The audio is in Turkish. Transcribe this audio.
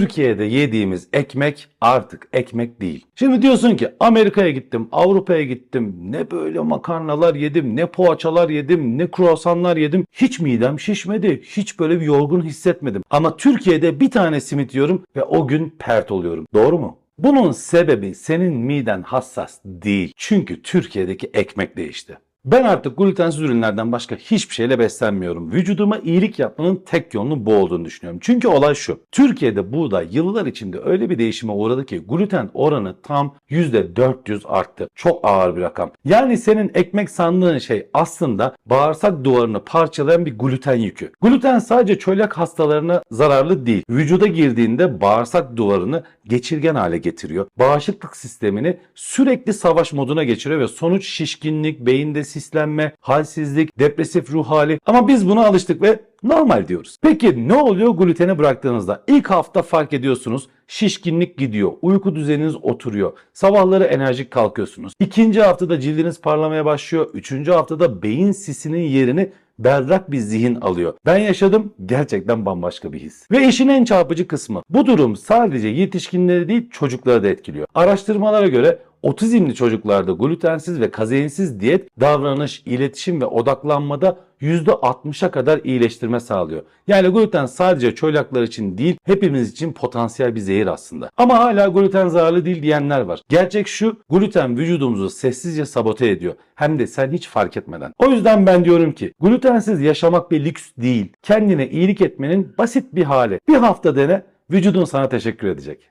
Türkiye'de yediğimiz ekmek artık ekmek değil. Şimdi diyorsun ki Amerika'ya gittim, Avrupa'ya gittim. Ne böyle makarnalar yedim, ne poğaçalar yedim, ne kruvasanlar yedim. Hiç midem şişmedi. Hiç böyle bir yorgun hissetmedim. Ama Türkiye'de bir tane simit yiyorum ve o gün pert oluyorum. Doğru mu? Bunun sebebi senin miden hassas değil. Çünkü Türkiye'deki ekmek değişti. Ben artık glutensiz ürünlerden başka hiçbir şeyle beslenmiyorum. Vücuduma iyilik yapmanın tek yolunun bu olduğunu düşünüyorum. Çünkü olay şu. Türkiye'de buğday yıllar içinde öyle bir değişime uğradı ki gluten oranı tam %400 arttı. Çok ağır bir rakam. Yani senin ekmek sandığın şey aslında bağırsak duvarını parçalayan bir gluten yükü. Gluten sadece çölyak hastalarına zararlı değil. Vücuda girdiğinde bağırsak duvarını geçirgen hale getiriyor. Bağışıklık sistemini sürekli savaş moduna geçiriyor ve sonuç şişkinlik, beyinde sislenme, halsizlik, depresif ruh hali. Ama biz buna alıştık ve normal diyoruz. Peki ne oluyor gluteni bıraktığınızda? İlk hafta fark ediyorsunuz şişkinlik gidiyor, uyku düzeniniz oturuyor, sabahları enerjik kalkıyorsunuz. İkinci haftada cildiniz parlamaya başlıyor, üçüncü haftada beyin sisinin yerini berrak bir zihin alıyor. Ben yaşadım gerçekten bambaşka bir his. Ve işin en çarpıcı kısmı bu durum sadece yetişkinleri değil çocukları da etkiliyor. Araştırmalara göre otizmli çocuklarda glutensiz ve kazeinsiz diyet davranış, iletişim ve odaklanmada %60'a kadar iyileştirme sağlıyor. Yani gluten sadece çölaklar için değil hepimiz için potansiyel bir zehir aslında. Ama hala gluten zararlı değil diyenler var. Gerçek şu gluten vücudumuzu sessizce sabote ediyor. Hem de sen hiç fark etmeden. O yüzden ben diyorum ki glutensiz yaşamak bir lüks değil. Kendine iyilik etmenin basit bir hali. Bir hafta dene vücudun sana teşekkür edecek.